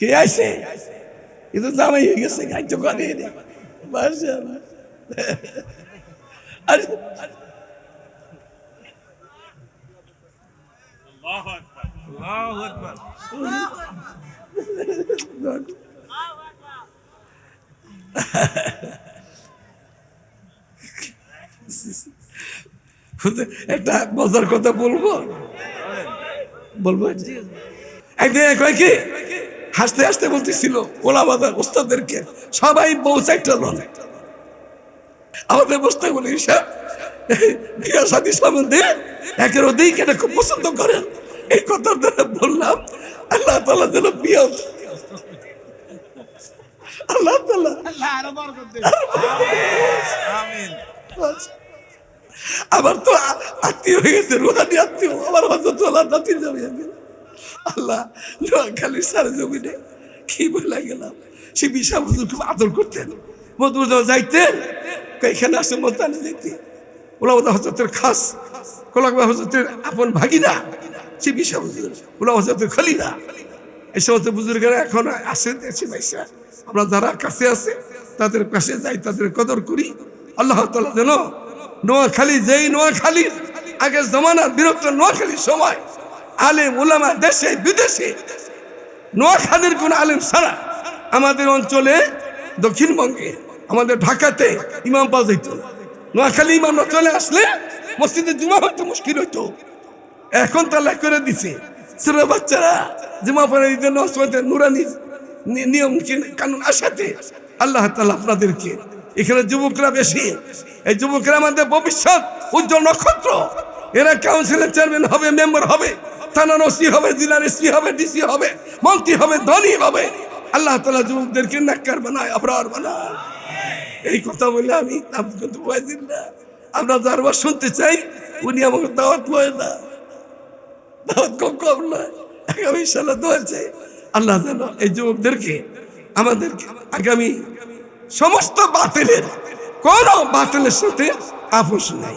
কে আইছে কিন্তু জামাই হয়ে গেছে গাইতে করে একটা মজার কথা বলব বলব একদিন কয় কি হাসতে হাসতে বলতেছিল ওলামাদার ওস্তাদেরকে সবাই বউ চাইটা লন আমাদের বস্তা বলে হিসাব বিয়া সাদী সম্বন্ধে একের অধিক এটা খুব পছন্দ করেন। এই কথা দ্বারা বললাম আল্লাহ তালা যেন বিয়া আল্লাহ তালা আমার তো আত্মীয় হয়ে গেছে রুহানি আত্মীয় আমার হয়তো তোলা নাতি যাবে আল্লাহ খালি সারে কি বলে গেলাম? সে বিশাল হুজুর খুব আদর করতেন। মধুর যাইতেন, এখানে আসে মতানে যাইতে। হজরতের খাস কোলাকবা হজরতের আপন ভাগিনা, সে ওলা হজরতের খলিনা এই সমস্ত বুজুর্গেরা এখন আসে দেশে পয়সা আমরা যারা কাছে আছে, তাদের কাছে যাই, তাদের কদর করি। আল্লাহ তালা যেন নোয়াখালী, যেই নোয়াখালীর আগের জমানার বিরক্ত নোয়াখালীর সময় আলেম ওলামা দেশে, বিদেশে। নোয়াখালীর কোন আলেম ছাড়া আমাদের অঞ্চলে, দক্ষিণবঙ্গে, আমাদের ঢাকাতে ইমাম পাওয়া যেত। নোয়াখালী ইমাম চলে আসলে মসজিদে জুমা হইতে মুশকিল হইতো। এখন তালা করে দিছে। ছোট বাচ্চারা জমা দিতে নসমাতে নুরানি নিয়ম কানুন আসাতে আল্লাহ তালা আপনাদেরকে, এখানে যুবকরা বেশি। এই যুবকরা আমাদের ভবিষ্যৎ, উজ্জ্বল নক্ষত্র। এরা কাউন্সিলের চেয়ারম্যান হবে মেম্বার হবে। থানার ওসি হবে জেলার এসপি হবে, ডিসি হবে, মন্ত্রী হবে, ধনী হবে। আল্লাহ তালা যুবকদেরকে নাক্কার বানায় আবরার বানায়। এই কথা বলে আমি কিন্তু বয়াজিন না। আমরা যারবার শুনতে চাই, উনি আমাকে দাওয়াত লয় না। দাওয়াত কম কম নয়, আগামী সালে দোয়াছে আল্লাহ যেন এই যুবকদেরকে আমাদেরকে আগামী সমস্ত বাতিলের, কোন বাতিলের সাথে আপোষ নাই।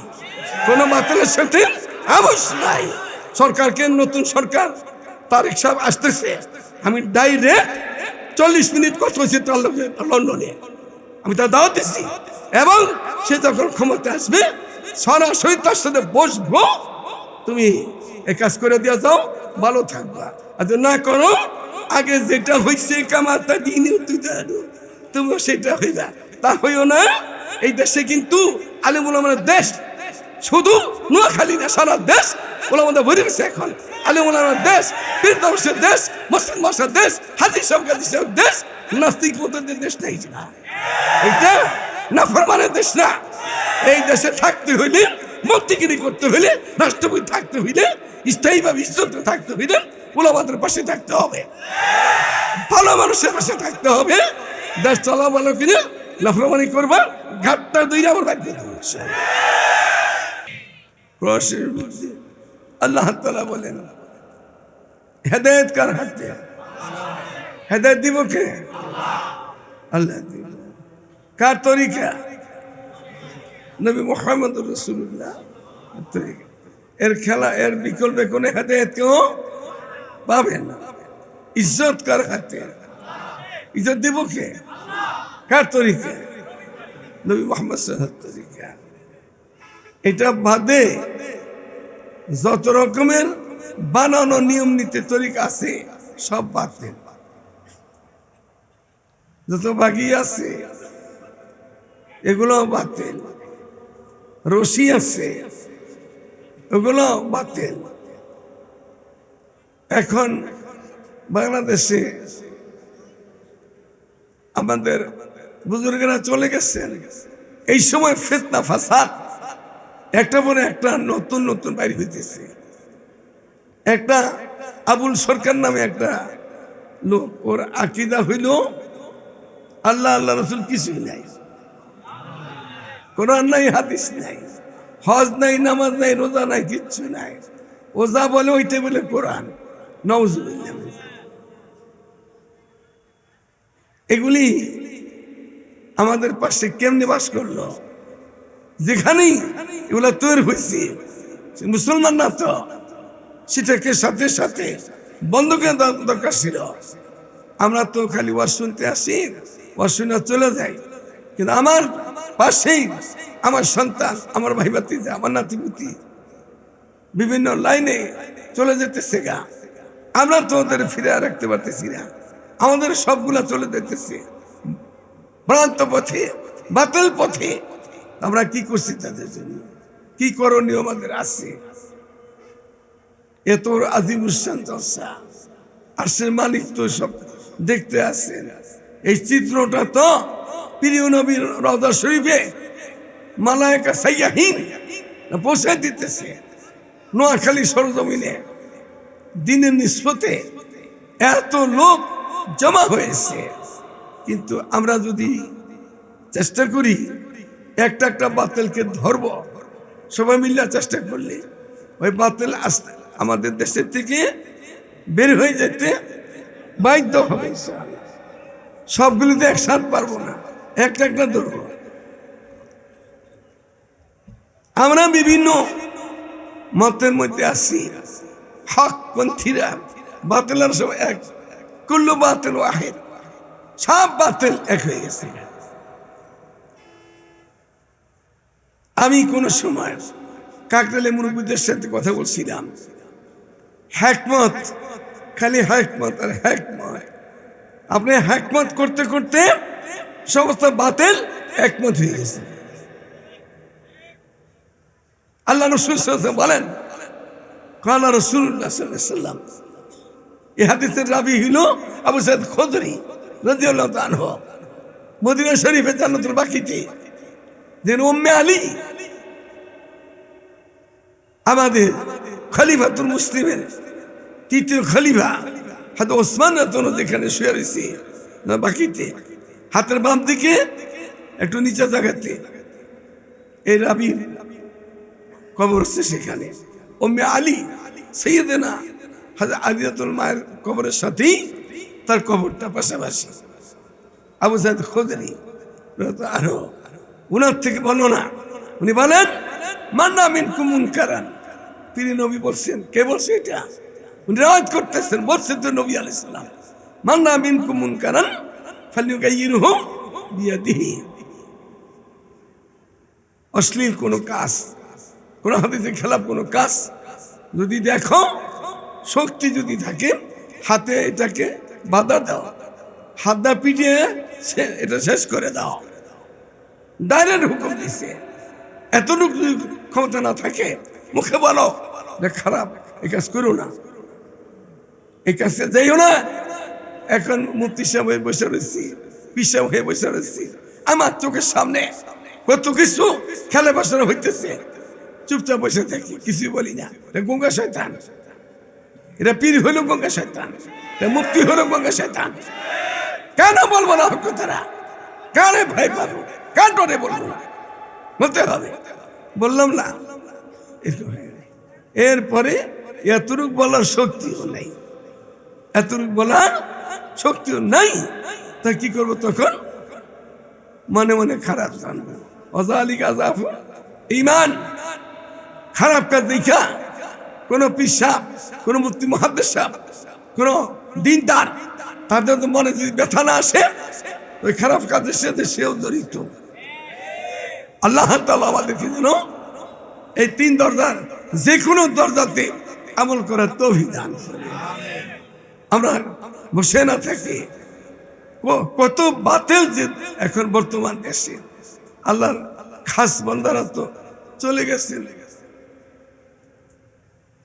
কোন বাতিলের সাথে আপোষ নাই। সরকারকে নতুন সরকার। তারিখ সাহেব আসতেছে। আমি ডাইরেক্ট চল্লিশ মিনিট কথা হয়েছে তার লন্ডনে। আমি তার দাওয়াত দিচ্ছি এবং সে যখন ক্ষমতা আসবে, সরাসরি তার সাথে বসবো। তুমি এ কাজ করে দিয়ে যাও, ভালো থাকবা। আর না করো, আগে যেটা হয়েছে কামাতা দিনে তুই তুমিও সেটা হইবা। তা হইও না। এই দেশে কিন্তু আলিমুল আমাদের দেশ শুধু নোয়াখালী না, সারা দেশ ওলা আমাদের ভরে গেছে এখন। আলিমুল আমাদের দেশ বীরদর্শের দেশ মুসলিম ভাষার দেশ হাজির সবকার দেশ, নাস্তিক মতদের দেশ নেই এইটা না ফরমানের দেশ না। এই দেশে থাকতে হইলে, মন্ত্রীগিরি করতে হইলে, রাষ্ট্রপতি থাকতে হইলে, স্থায়ীভাবে ইজ্জত থাকতে হইলে ওলামাদের পাশে থাকতে হবে। ভালো মানুষের পাশে থাকতে হবে। দেশ চলা ভালো কিনে লাফরমানি করবা, ঘাটটা দুই আমার বাদ দিয়ে রসের মধ্যে আল্লাহ তালা বলেন, হেদায়ত কার হাতে হেদায়ত দিব কে? আল্লাহ দিব। কার তরিকা? নবী মোহাম্মদ রসুল্লাহ এর খেলা, এর বিকল্পে কোনো হেদায়ত কেউ পাবে না। ইজ্জত কার হাতে ইজ্জত দিব কে? কার তরিকা? নবী মোহাম্মদ সাল্লাহ তরিকা এটা বাদে যত রকমের বানানো নিয়ম নীতি তরিকা আছে, সব বাতিল যত বাকি আছে এগুলো বাতিল রশি আছে ওগুলো বাতিল এখন বাংলাদেশে আমাদের বুজুর্গেরা চলে গেছেন। এই সময় ফেতনা ফাসাদ। একটা পরে একটা নতুন নতুন বাইরে হইতেছে। একটা আবুল সরকার নামে একটা লোক, ওর আকিদা হইল, আল্লাহ আল্লাহ রসুল কিছুই নাই। কোরআন নাই, হাদিস নাই, হজ নাই, নামাজ নাই, রোজা নাই, কিচ্ছু নাই। ও যা বলে ওইটা বলে কোরআন। নওজুবিল্লাহ এগুলি আমাদের পাশে কেমনে বাস করল? যেখানেই এগুলা তৈরি হয়েছে মুসলমান না তো, সেটাকে সাথে সাথে বন্ধ করে দরকার ছিল। আমরা তো খালি ওয়াজ শুনতে আসি, ওয়াজ শুনে চলে যাই। কিন্তু আমার পাশেই আমার সন্তান, আমার ভাই ভাতিজা, আমার নাতিপুতি বিভিন্ন লাইনে চলে যেতেছে গা। আমরা তো ওদের ফিরে রাখতে পারতেছি না। আমাদের সবগুলা চলে যেতেছে। ভ্রান্ত পথে, বাতিল পথে আমরা কি করছি তাদের জন্য? কি করণীয় আমাদের আছে? এত আজিম উসান চর্চা আর সে মালিক তো সব দেখতে আসছেন এই চিত্রটা তো প্রিয় নবীর রদা শরীফে মালায়কা সাইয়াহীন পৌঁছে দিতেছে। নোয়াখালী সরজমিনে দিনের নিষ্পতে এত লোক জমা হয়েছে। কিন্তু আমরা যদি চেষ্টা করি একটা একটা বাতিলকে ধরব। সবাই মিলে চেষ্টা করলে ওই বাতিল আসতে আমাদের দেশের থেকে বের হয়ে যেতে বাধ্য হবে। সবগুলিতে একসাথ পারব না, একটা একটা ধরবো। আমরা বিভিন্ন মতের মধ্যে আছি। হক পন্থীরা, বাতিলার সব এক, কুল্লু বাতিল ওয়াহেদ, সব বাতিল এক হয়ে গেছে। আমি কোন সময় কাকরালে মুরব্বীদের সাথে কথা বলছিলাম। হ্যাকমত খালি হ্যাকমত আর হ্যাকমত আপনি হ্যাকমত করতে করতে সমস্ত বাতিল একমত হয়ে গেছে। আল্লাহ রসুল বলেন কালা রসুল্লাহ সাল্লাম এ হাদিসের রাবি হইল আবু সাইদ খোদরি তাআলা আনহু। মদিনা শরীফে জান্নাতুল বাকিতে যে উম্মে আলী আমাদের খলিফাতুল মুসলিমের তৃতীয় খলিফা হাতে ওসমান রাতন যেখানে শুয়ে রয়েছে, না বাকিতে, হাতের বাম দিকে, একটু নিচে জায়গাতে। এই রাবি কবর হচ্ছে সেখানে। ওম্মে আলী সৈয়দেনা হাজার আলিয়াতুল মায়ের কবরের সাথেই তার কবরটা পাশাপাশি। আবু সাইদ খোদরি আরও উনার থেকে বলো না। উনি বলেন, মান্না মিন কুমুন কারান তিনি নবী বলছেন, কে বলছে এটা? উনি রাজ করতেছেন, বলছেন তো নবী আলাইসালাম মান্না মিন কুমুন কারান ফালিউ গাইয়ের হোম বিয়াদিহি। অশ্লীল কোনো কাজ, কোন হাদিসে খেলাপ কোনো কাজ যদি দেখো, শক্তি যদি থাকে, হাতে এটাকে বাধা দাও হাতটা পিটিয়ে সে- এটা শেষ করে দাও। ডাইরেক্ট হুকুম দিছে। এতটুকু ক্ষমতা না থাকে, মুখে বলো যে খারাপ এই কাজ করো না। এই কাজে যাইও না। এখন মুক্তি সাহেব হয়ে বসে রয়েছি পিসাব হয়ে বসে রয়েছি। আমার চোখের সামনে কত কিছু খেলে বসানো হইতেছে। চুপচাপ বসে থাকি কিছু বলি না। এটা গঙ্গা শয়তান। এটা পীর হইল গঙ্গা শয়তান। এটা মুক্তি হইল গঙ্গা শয়তান। কেন বলব না হক তারা কারে ভাই পাবো? কান টরে বলব বলতে হবে। বললাম না এরপরে এতটুক বলার শক্তিও নেই। এতটুক বলার শক্তিও নাই, তা কি করব তখন? মনে মনে খারাপ জানব। অজালিক আজাফ ইমান, খারাপ কাজ দেখা, কোন পিসাব কোন মুক্তি মহাদ্দেশ সাহেব, কোন দিনদার তাদের মনে যদি ব্যথা না আসে, ওই খারাপ কাজের সাথে সেও জড়িত। আল্লাহ তাআলা আমাদেরকে যেন এই তিন দরজার যে কোনো দরজাতে আমল করার তভিদান আমরা বসে না থাকি। কত বাতিল যে এখন বর্তমান দেশে। আল্লাহর খাস বন্দারা তো চলে গেছেন।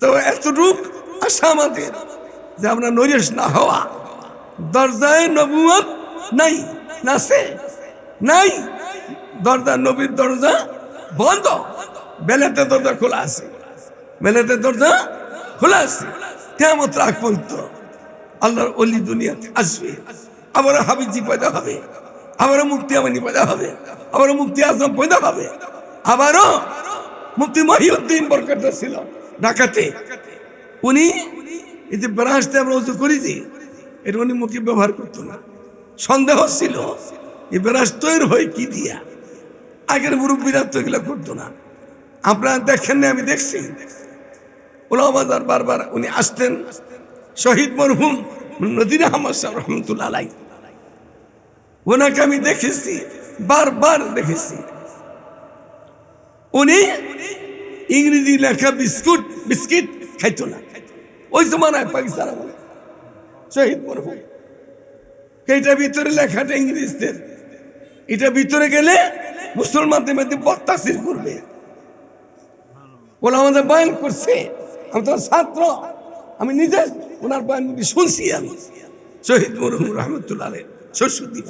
তো এতটুক আশা আমাদের যে আমরা নৈরাশ না হওয়া। দরজায় নবুয়ত নাই নাসে নাই। দরজা, নবীর দরজা বন্ধ। বেলাতে দরজা খোলা আছে। বেলাতে দরজা খোলা আছে। কেমন রাখ পর্যন্ত আল্লাহর অলি দুনিয়াতে আসবে। আবার হাবিজি পয়দা হবে। আবারও মুক্তি আমানি পয়দা হবে। আবারও মুক্তি আজম পয়দা হবে। আবারও মুক্তি মহিউদ্দিন বরকত ছিল ঢাকাতে। উনি এই যে ব্রাশটা আমরা উঁচু করেছি এটা উনি মুখে ব্যবহার করতো না। সন্দেহ ছিল, এই ব্রাশ তৈরি হয় কি দিয়া? আগের মুরব্বীরা তো এগুলো করতো না। আপনারা দেখেন না আমি দেখছি। ওলামাদার বারবার উনি আসতেন শহীদ মরহুম নদীর আহমদ ওনাকে আমি দেখেছি, বারবার দেখেছি। উনি ইংরেজি লেখা বিস্কুট, বিস্কিট খাইতো না। ওই জমানায় পাকিস্তান শহীদ মরহুম। এইটা ভিতরে লেখাটা ইংরেজদের। এটা ভিতরে গেলে মুসলমানদের মধ্যে বত্তাসির করবে। ওরা আমাদের বয়ান করছে, আমি তো ছাত্র, আমি নিজে ওনার বয়ানগুলি শুনছি আমি। শহীদ মরহুম রহমতুল্লাহ শ্বশুদ্দি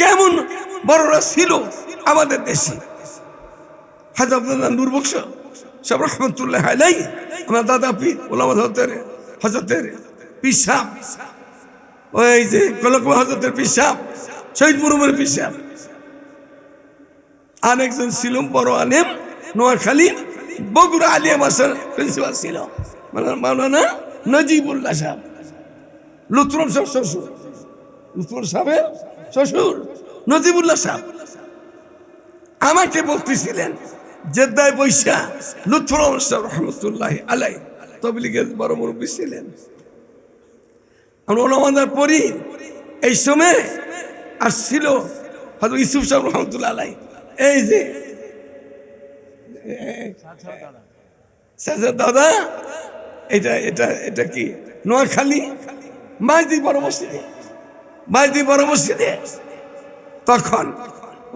কেমন বড়রা ছিল আমাদের দেশে। হাজার আব্দুল্লাহ নূর বক্স, সব রহমতুল্লাহ আলাই আমার দাদা পীর, ওলামা হজরতের হজরতের পিসাব ওই যে কলক হজরতের পিসাব শহীদ মুরুমের পিসাব আরেকজন ছিল বড় আলেম, নোয়াখালী, বগুড়া আলিয়া মাসার প্রিন্সিপাল ছিল। মাওলানা নজিবুল্লাহ সাহেব। লুত্রম সাহেব শ্বশুর। লুত্রম সাহেবের শ্বশুর নজিবুল্লাহ সাহেব। আমাকে বলতেছিলেন, জেদ্দায় বৈশা লুৎফর সাহেব রহমতুল্লাহ আলাই তবলিগের বড় মুরব্বী ছিলেন। আমরা ওলামাদার এই সময় আর ছিল হয়তো ইসুফ সাহেব রহমতুল্লাহ আলাই এই যে সাজা দাদা, এটা এটা এটা কি? নোয়াখালী? মাঝদি বড় মসজিদে। মাঝদি বড় মসজিদে। তখন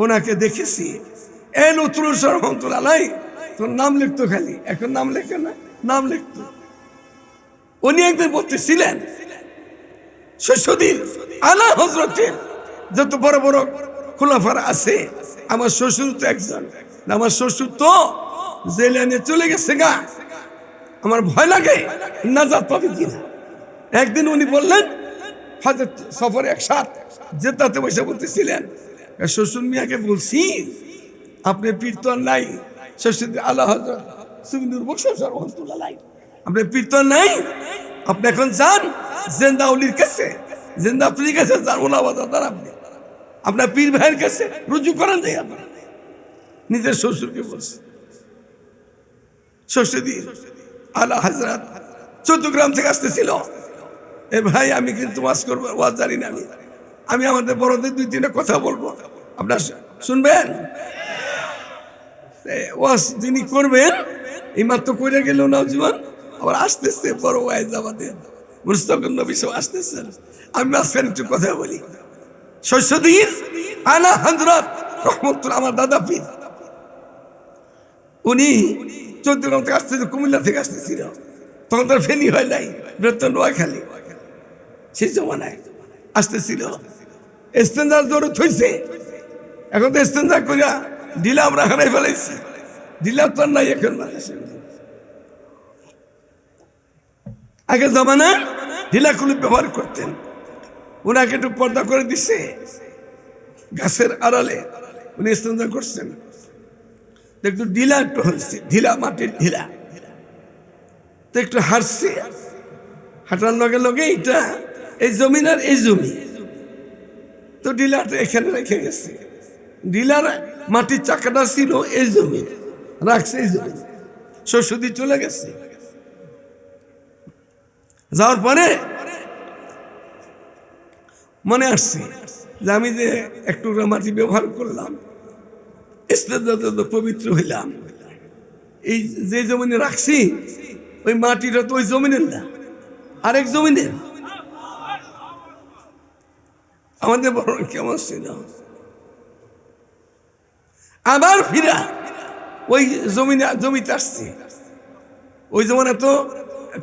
ওনাকে দেখেছি। এ নতুন রহমতুল্লাহ, তোর নাম লিখতো খালি। এখন নাম লেখে না, নাম লিখতো। উনি একদিন বলতেছিলেন শৈশদীর আলা হজরতের যত বড় বড় খোলাফার আছে আমার শ্বশুর তো একজন। আমার শ্বশুর তো জেলে নিয়ে চলে গেছে গা। আমার ভয় লাগে না নাজাত পাবে কিনা। একদিন উনি বললেন হজরত সফরে একসাথ জেতাতে বসে বলতেছিলেন শ্বশুর মিয়াকে বলছি, আপনি পীর তো নাই, শ্বশুর আল্লাহ হজরত বক্সর রহমতুল্লাহ নাই আপনি পীর তো আর নাই, আপনি এখন যান, জেন্দা উলির কাছে, জেন্দা আপনির কাছে যান ওলাবাদা তার আপনি আপনার পীর ভাইয়ের কাছে রুজু করেন যাই আপনি নিজের শ্বশুরকে বলছে। শ্বশুরদি আল্লাহ হাজরাত চৌদ্দগ্রাম থেকে আসতেছিল। এ ভাই, আমি কিন্তু ওয়াজ করব, ওয়াজ জানি না আমি। আমি আমাদের বড়দের দুই তিনটা কথা বলব। আপনার শুনবেন? ওয়াজ যিনি করবেন, এই মাত্র করে গেল না জীবন। আবার আসতেছে বড় ওয়াইজ আমাদের মুস্তফর নবী সব আসতেছেন। আমি মাঝখানে একটু কথা বলি। শস্যদিন আলা হজরত রহমতুল আমার দাদা পীর। উনি চৌদ্দগ্রাম থেকে আসতেছিল, কুমিল্লা থেকে আসতেছিল। তখন তার ফেনি হয় নাই বৃহত্তর নোয়াখালী। সেই জমানায় আসতেছিল। স্টেন্দার জোরে থইছে এখন তো স্টেন্দার করিয়া ঢিলা আমরা হারাই ফেলাইছি। ঢিলা তো নাই এখন। আগে জমানা ঢিলা কুলি ব্যবহার করতেন। ওনাকে একটু পর্দা করে দিছে। গাছের আড়ালে উনি স্টেন্দার করছেন। একটু ঢিলা একটু হচ্ছে ঢিলা মাটির ঢিলা। তো একটু হাঁটছে। হাঁটার লগে লগে এটা, এই জমিন আর এই জমি। তো ডিলারটা এখানে রেখে গেছে। ডিলার মাটির চাকাটা ছিল এই জমি, রাখছে এই জমি। শ্বশুদি চলে গেছে। যাওয়ার পরে মনে আসছে যে আমি যে একটু মাটি ব্যবহার করলাম পবিত্র হইলাম। এই যে জমিনে রাখছি, ওই মাটিটা তো ওই জমিনের না, আরেক জমিনের। আমাদের বড় কেমন ছিল? আবার ফিরা, ওই জমিনে, জমিতে আসছে। ওই জমানে তো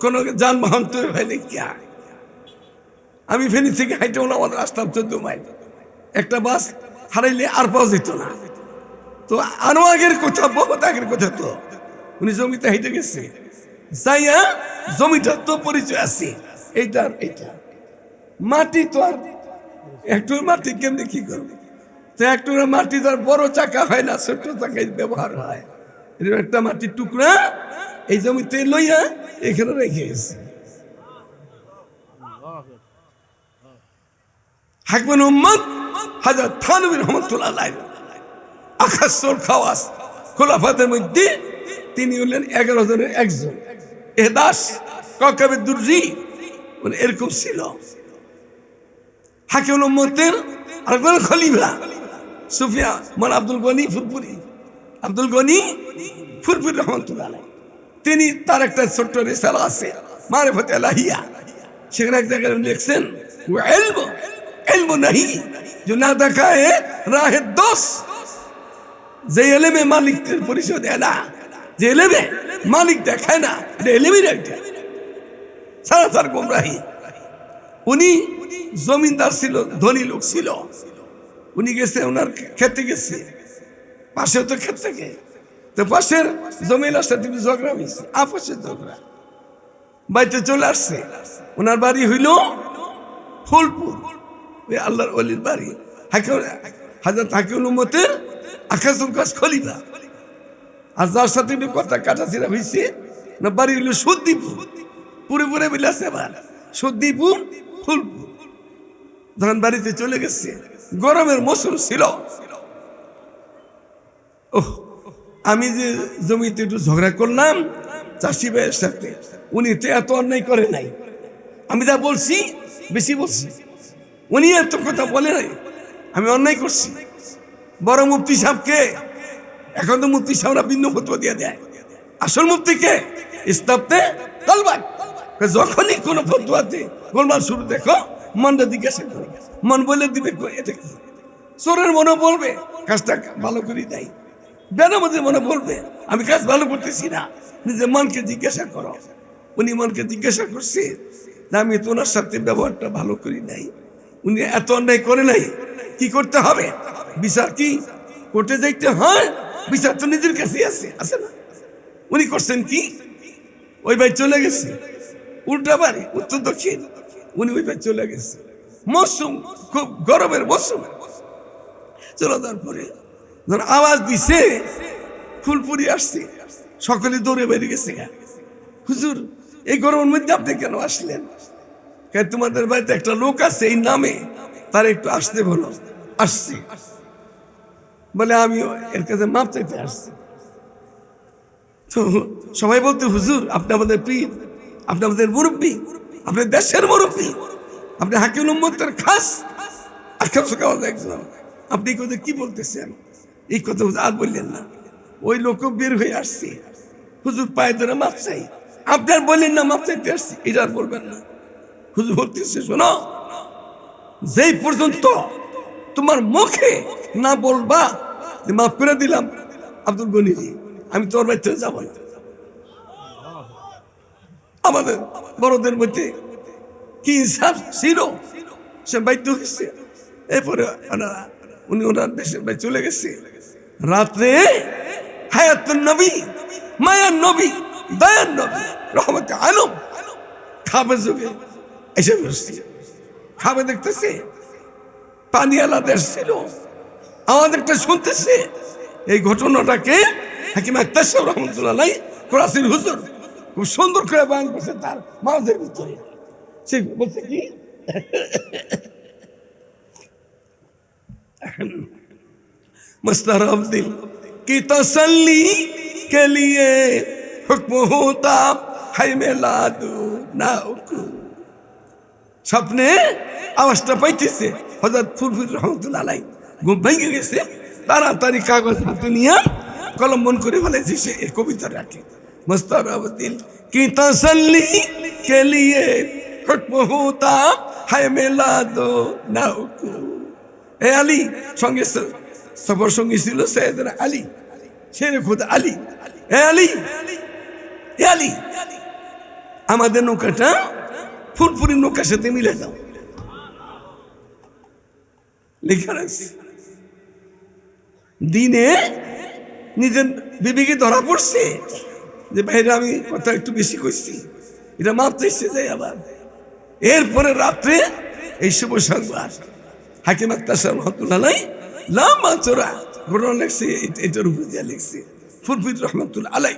কোনো যানবাহন তৈরি হয়নি কিয়া। আমি ফেনি থেকে হাইটে হলো আমাদের আসতাম চোদ্দ মাইল। একটা বাস হারাইলে আর পাওয়া যেত না। তো আরও আগের কথা, বহুত আগের কথা তো। উনি জমিতে হেঁটে গেছে। যাইয়া জমিটার তো পরিচয় আছে। এইটা আর এইটা। মাটি তো আর একটু মাটি কেমনি কি করবে? তো একটু মাটি তো আর বড় চাকা হয় না, ছোট্ট চাকায় ব্যবহার হয়। এরকম একটা মাটির টুকরা এই জমিতে লইয়া এখানে রেখে গেছে। হাকমান উম্মদ হাজার থানবী রহমতুল্লাহ আলাইহি। আকাশর খাওয়াস। খোলাফাতের মধ্যে তিনি হলেন এগারো জনের একজন। এহদাস মানে এরকম ছিল। আরেকজন খলিফা। সুফিয়া মানে আব্দুল গনি ফুরপুরি আব্দুল গনি রহমতুল্লাহ তিনি তার একটা ছোট্ট রেসালা আছে, মারেফত এলাহিয়া। সেখানে এক জায়গায় লিখছেন ও এলম এলম নাহি जो না দেখা है দোষ যে এলেমে মালিকের পরিচয় দেয় না যে এলেমে মালিক দেখায় না এটা এলেমই একটা সারাসার গোমরাহি উনি জমিনদার ছিল ধনী লোক ছিল উনি গেছে ওনার খেতে গেছে পাশে তো ক্ষেত থেকে তো পাশের জমিলার সাথে ঝগড়া হয়েছে আপসের ঝগড়া বাড়িতে চলে আসছে ওনার বাড়ি হইল ফুলপুর। ওই আল্লাহর অলির বাড়ি। হাজার হাকিউল উম্মতের আকাশুল কাজ খলিফা। আর যার সাথে একটু কথা কাটাছিরা হয়েছে না বাড়ি হইল সুদ্দীপুর। পুরে পুরে বিলাসে এবার সুদ্দীপুর, ফুলপুর। ধরেন বাড়িতে চলে গেছে। গরমের মৌসুম ছিল। আমি যে জমিতে একটু ঝগড়া করলাম চাষি ভাইয়ের সাথে, উনি তো এত অন্যায় করে নাই। আমি যা বলছি বেশি উনি এত কথা বলে নাই, আমি অন্যায় করছি। বড় মুফতি সাহেবকে এখন তো মুফতি সাহেবরা ভিন্ন ফতোয়া দিয়ে দেয়। আসল মুফতিকে ইস্তাবতে তলবাই যখনই কোনো ফতোয়াতে গোলমাল শুরু দেখো, মনটা জিজ্ঞাসা করো। মন বলে দিবে এটা কি? চোরের মনে বলবে, কাজটা ভালো করে দেয় বেনামদের মনে বলবে, আমি কাজ ভালো করতেছি না। নিজের মনকে জিজ্ঞাসা করো। উনি মনকে জিজ্ঞাসা করছে যে আমি তোমার সাথে ব্যবহারটা ভালো করি নাই। উনি এত অন্যায় করে নাই, কি করতে হবে? বিচার কি? কোর্টে যাইতে হয়? বিচার তো নিজের কাছেই আছে আছে না? উনি করছেন কি? ওই ভাই চলে গেছে। উল্টা বাড়ি, উত্তর দক্ষিণ। উনি ওই ভাই চলে গেছে। মৌসুম খুব গরমের মৌসুম চলে যাওয়ার পরে যখন আওয়াজ দিছে, ফুলপুরি আসছে। সকলে দৌড়ে বেরিয়ে গেছে। হুজুর এই গরমের মধ্যে আপনি কেন আসলেন? কেন তোমাদের বাড়িতে একটা লোক আছে, এই নামে তার একটু আসতে বলো। আসছি। বলে আমি এর কাছে মাপ চাইতে আসছি। তো সবাই বলতে, হুজুর, আপনি আমাদের পীর, আপনি আমাদের মুরব্বী, আপনি দেশের মুরব্বী, আপনি হাকিম উম্মতের খাস। সকাল একজন আপনি এই কথা কি বলতেছেন? এই কথা আর বললেন না। ওই লোকও বের হয়ে আসছে। হুজুর পায়ে ধরে মাপ চাই। আপনার বললেন না মাপ আসছি এটা বলবেন না। হুজুর বলতেছে, শোনো, যেই পর্যন্ত তোমার মুখে না বলবা যে মাফ করে দিলাম, আব্দুল গনিজি আমি তোর বাড়িতে যাব আমাদের বড়দের মধ্যে কি ইনসাফ ছিল? সে বাধ্য হয়েছে। এরপরে ওনারা, উনি ওনার দেশের বাড়ি চলে গেছে। রাত্রে হায়াতুন নবী, মায়ার নবী দয়ার নবী, রহমতে আলম। খাবে যুগে এসে বসছি। খাবে দেখতেছে পানিয়ালা দেশ ছিল। আমাদেরটা শুনতেছে, এই ঘটনাটাকে হাকিম আক্তার রহমতুল্লাহ নাই করাচির হুজুর খুব সুন্দর করে বয়ান করছে তার মাঝের ভিতরে। সে বলছে কি مستر عبدل کی تسلی کے لیے হুকমুহু হাই হাইমে নাওকু না স্বপ্নে আওয়াজটা পাইতেছে হজরত ফুরফুর রহমতুল্লাহ ঘুম ভেঙে গেছে তাড়াতাড়ি কাগজ হাতে নিয়ে কলম্বন করে ফেলেছে সে কবিতা রাখে মস্তর আবদিন কি তসল্লি কে লিয়ে হুকমহুতা হাই মেলা নাওকু নাউকু এ আলী সঙ্গে সফর সঙ্গী ছিল সৈয়দ আলী শেরে খুদ আলী এ আলী আমাদের নৌকাটা ফুরফুরি নৌকার সাথে মিলে দাও। লেখা আছে দিনে নিজের বিবেকে ধরা পড়ছে। যে বাইরে আমি কথা একটু বেশি করছি এটা মাপতে এসে যায় আবার। এরপরে রাত্রে এই শুভ সংবাদ। হাকিম আক্তার সাহেব রহমতুল্লাহ নাই লামা চোরা, ঘটনা লেখছে এটার উপর দিয়ে লিখছে। ফুরফিদ রহমতুল্লাহ আলাই।